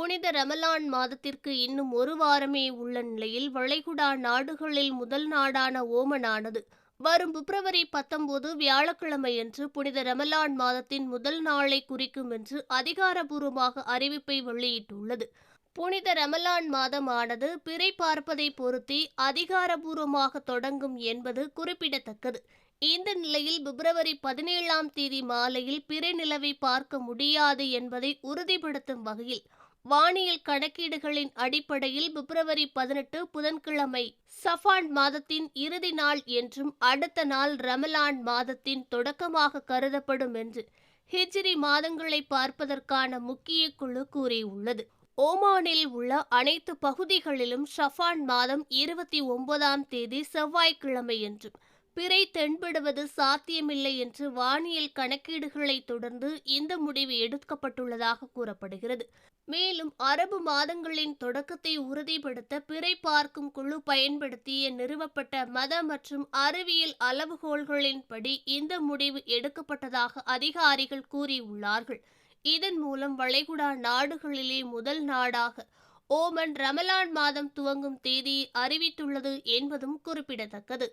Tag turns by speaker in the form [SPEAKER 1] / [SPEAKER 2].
[SPEAKER 1] புனித ரமலான் மாதத்திற்கு இன்னும் ஒரு வாரமே உள்ள நிலையில் வளைகுடா நாடுகளில் முதல் நாடான ஓமனானது. வரும் பிப்ரவரி பத்தொன்பது வியாழக்கிழமையன்று புனித ரமலான் மாதத்தின் முதல் நாளை குறிக்கும் என்று அதிகாரபூர்வமாக அறிவிப்பை வெளியிட்டுள்ளது. புனித ரமலான் மாதமானது பிறை பார்ப்பதை பொருத்தி அதிகாரபூர்வமாக தொடங்கும் என்பது குறிப்பிடத்தக்கது. இந்த நிலையில் பிப்ரவரி பதினேழாம் தேதி மாலையில் பிறை நிலவை பார்க்க முடியாது என்பதை உறுதிப்படுத்தும் வகையில் வானியல் கணக்கீடுகளின் அடிப்படையில் பிப்ரவரி பதினெட்டு புதன்கிழமை சஃபான் மாதத்தின் இறுதி நாள் என்றும் அடுத்த நாள் ரமலான் மாதத்தின் தொடக்கமாக கருதப்படும் என்று ஹிஜ்ரி மாதங்களை பார்ப்பதற்கான முக்கிய குழு கூறியுள்ளது. ஓமானில் உள்ள அனைத்து பகுதிகளிலும் ஷஃபான் மாதம் இருபத்தி ஒன்பதாம் தேதி செவ்வாய்க்கிழமை என்றும் பிறை தென்படுவது சாத்தியமில்லை என்று வானியல் கணக்கீடுகளை தொடர்ந்து இந்த முடிவு எடுக்கப்பட்டுள்ளதாக கூறப்படுகிறது. மேலும் அரபு மாதங்களின் தொடக்கத்தை உறுதிப்படுத்த பிறை பார்க்கும் குழு பயன்படுத்திய நிறுவப்பட்ட மத மற்றும் அறிவியல் அளவுகோல்களின்படி இந்த முடிவு எடுக்கப்பட்டதாக அதிகாரிகள் கூறியுள்ளார்கள். இதன் மூலம் வளைகுடா நாடுகளிலே முதல் நாடாக ஓமன் ரமலான் மாதம் துவங்கும் தேதியை அறிவித்துள்ளது என்பதும் குறிப்பிடத்தக்கது.